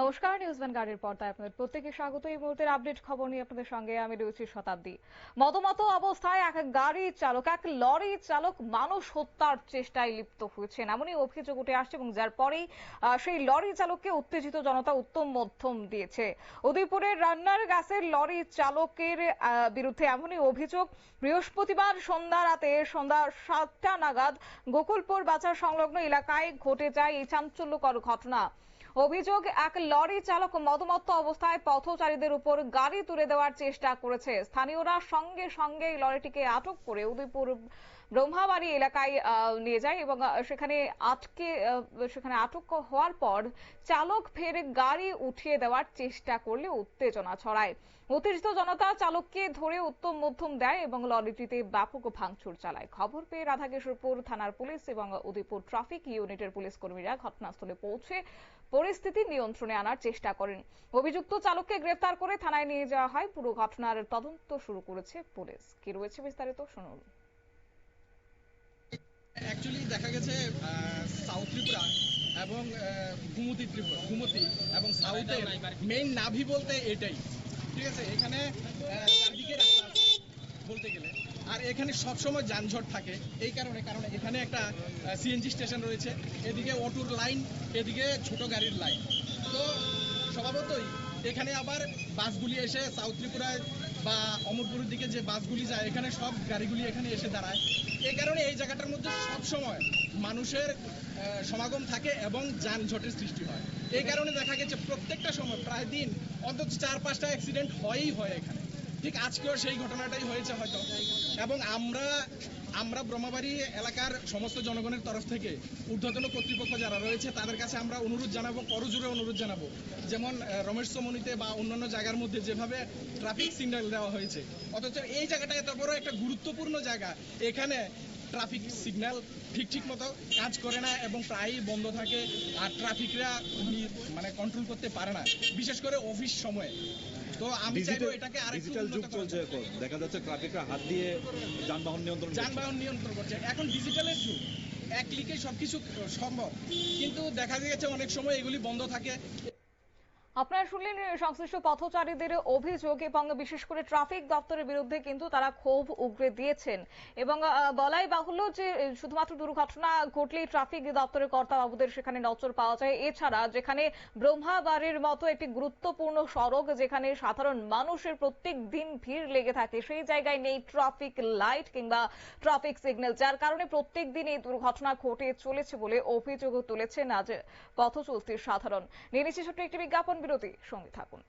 নমস্কার নিউজ ভ্যানগার্ডের পর্দায় আপনাদের প্রত্যেকে স্বাগত। এই মুহূর্তের আপডেট খবর নিয়ে আপনাদের সঙ্গে আমি রয়েছি শতাব্দী। মতমত অবস্থায় এক গাড়ি চালক, এক লরি চালক মানুষ হত্যার চেষ্টায় লিপ্ত হয়েছেন। এমনই অভিযোগ উঠে আসছে এবং যার পরেই সেই লরি চালককে উত্তেজিত জনতা উত্তম মধ্যম দিয়েছে। উদয়পুরের রান্নার গ্যাসের লরি চালকের বিরুদ্ধে এমনই অভিযোগ, বৃহস্পতিবার সন্ধ্যা রাতে সন্ধ্যা সাতটা নাগাদ গোকুলপুর বাজার সংলগ্ন এলাকায় ঘটে যায় এই চাঞ্চল্যকর ঘটনা। অভিযোগ, এক লরি চালক মদমত্ত অবস্থায় পথচারীদের উপর গাড়ি তুলে দেওয়ার চেষ্টা করেছে। স্থানীয়রা সঙ্গে সঙ্গে লরিটিকে আটক করে উদয়পুর ব্রহ্মাবাড়ি এলাকায় নিয়ে যায় এবং সেখানে আটকে সেখানে আটক হওয়ার পর চালক ফের গাড়ি উঠিয়ে দেওয়ার চেষ্টা করলে উত্তেজনা ছড়ায়। উত্তেজিত জনতা চালককে ধরে উত্তম মধ্যম দেয় এবং লরিটিতে ব্যাপক ভাঙচুর চালায়। খবর পেয়ে রাধাকিশোরপুর থানার পুলিশ এবং উদয়পুর ট্রাফিক ইউনিটের পুলিশ কর্মীরা ঘটনাস্থলে পৌঁছে পরিস্থিতি নিয়ন্ত্রণে আনার চেষ্টা করেন। অভিযুক্ত চালককে গ্রেফতার করে থানায় নিয়ে যাওয়া হয়। পুরো ঘটনার তদন্ত শুরু করেছে পুলিশ। কি রয়েছে বিস্তারিত শুনুন। দেখা গেছে সাউথ ত্রিপুরা এবং ঘুমতি ত্রিপুরা ঘুমতি এবং সাউথের মেইন নাভি বলতে এটাই। ঠিক আছে? এখানে চারদিকে রাস্তা বলতে গেলে। আর এখানে সবসময় যানজট থাকে, এই কারণে, কারণ এখানে একটা সিএনজি স্টেশন রয়েছে। এদিকে অটোর লাইন এদিকে ছোট গাড়ির লাইন তো স্বভাবতই এখানে আবার বাসগুলি এসে সাউথ ত্রিপুরায় বা অমরপুরের দিকে যে বাসগুলি যায়, এখানে সব গাড়িগুলি এখানে এসে দাঁড়ায়। এই কারণে এই জায়গাটার মধ্যে সবসময় মানুষের সমাগম থাকে এবং যানজটের সৃষ্টি হয়। এই কারণে দেখা গেছে প্রত্যেকটা সময় প্রায় দিন অন্তত চার পাঁচটা অ্যাক্সিডেন্ট হয়ই হয় এখানে। ঠিক আজকেও সেই ঘটনাটাই হয়েছে হয়তো। এবং আমরা আমরা ব্রহ্মাবাড়ি এলাকার সমস্ত জনগণের তরফ থেকে ঊর্ধ্বতন কর্তৃপক্ষ যারা রয়েছে, তাদের কাছে আমরা অনুরোধ জানাব, করজোরে অনুরোধ জানাব। যেমন রমেশ সমনিতে বা অন্যান্য জায়গার মধ্যে যেভাবে ট্রাফিক সিগন্যাল দেওয়া হয়েছে। অথচ এই জায়গাটা এত বড় একটা গুরুত্বপূর্ণ জায়গা। এখানে ট্রাফিক সিগন্যাল ঠিক ঠিক মতো কাজ করে না এবং প্রায়ই বন্ধ থাকে আর ট্রাফিকরা মানে কন্ট্রোল করতে পারে না বিশেষ করে অফিস সময়ে। তো আমি চাইব এটাকে আরেকটু ডিজিটাল যুগ চলছে এখন। দেখা যাচ্ছে ট্রাফিকরা হাত দিয়ে যানবাহন নিয়ন্ত্রণ যানবাহন নিয়ন্ত্রণ করছে। এখন ডিজিটালের যুগ। এক ক্লিকে সবকিছু সম্ভব। কিন্তু দেখা গেছে অনেক সময় এগুলি বন্ধ থাকে। আপনারা শুনলেন সংশ্লিষ্ট পথচারীদের অভিযোগ এবং বিশেষ করে ট্রাফিক দপ্তরের বিরুদ্ধে কিন্তু তারা ক্ষোভ উগরে দিয়েছেন। এবং বলাই বাহুল্য যে শুধুমাত্র দুর্ঘটনা ঘটলেই ট্রাফিক দপ্তরের কর্তা বাবুদের সেখানে নজর পাওয়া যায়। এছাড়া যেখানে ব্রহ্মাবাড়ির মতো একটি গুরুত্বপূর্ণ সড়ক যেখানে সাধারণ মানুষের প্রত্যেক দিন ভিড় লেগে থাকে, সেই জায়গায় নেই ট্রাফিক লাইট কিংবা ট্রাফিক সিগন্যাল, যার কারণে প্রত্যেক দিন এই দুর্ঘটনা ঘটে চলেছে বলে অভিযোগ তুলেছেন আজ পথ চলতির সাধারণ। নিয়ে নিচ্ছে ছোট্ট একটি বিজ্ঞাপন। বিরতি সঙ্গে থাকুন।